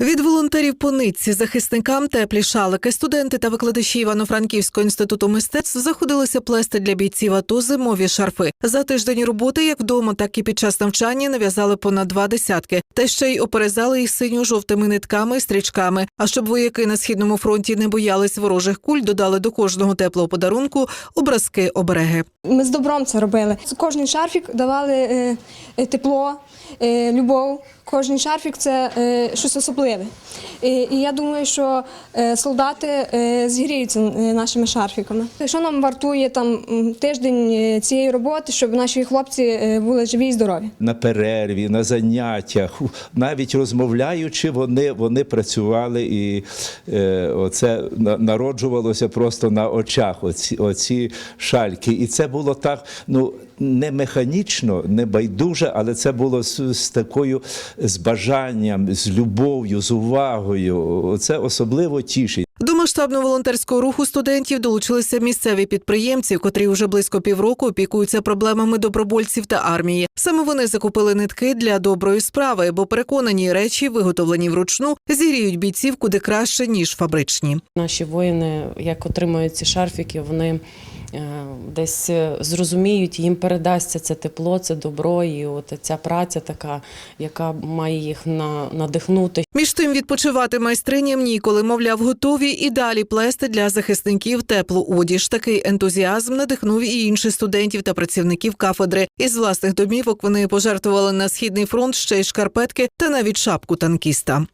Від волонтерів по нитці захисникам теплі шалики, студенти та викладачі Івано-Франківського інституту мистецтв заходилися плести для бійців АТО зимові шарфи. За тиждень роботи, як вдома, так і під час навчання, нав'язали понад два десятки, та ще й оперезали їх синьо-жовтими нитками і стрічками. А щоб вояки на східному фронті не боялись ворожих куль, додали до кожного теплого подарунку образки обереги. Ми з добром це робили. Кожний шарфік давали е, е, тепло, е, любов. Кожний шарфік це щось особливе. І, і я думаю, що е, солдати е, зігріються е, нашими шарфіками. Що нам вартує там тиждень цієї роботи, щоб наші хлопці були живі і здорові? на перерві, на заняттях, навіть розмовляючи, вони, вони працювали і е, оце народжувалося просто на очах. Оці, оці шальки. І це було так, ну. Не механічно, не байдуже, але це було з, з такою з бажанням, з любов'ю, з увагою. Це особливо тішить. До масштабного волонтерського руху студентів долучилися місцеві підприємці, котрі вже близько півроку опікуються проблемами добровольців та армії. Саме вони закупили нитки для доброї справи, бо переконані речі, виготовлені вручну, зігріють бійців куди краще ніж фабричні. Наші воїни, як отримають ці шарфіки, вони десь е, зрозуміють, їм передасться це тепло, це добро, і от ця праця така, яка має їх на, надихнути. Між тим відпочивати майстриням ніколи, мовляв, готові і далі плести для захисників теплу одіж. Такий ентузіазм надихнув і інших студентів та працівників кафедри. Із власних домівок вони пожертвували на східний фронт ще й шкарпетки та навіть шапку танкіста.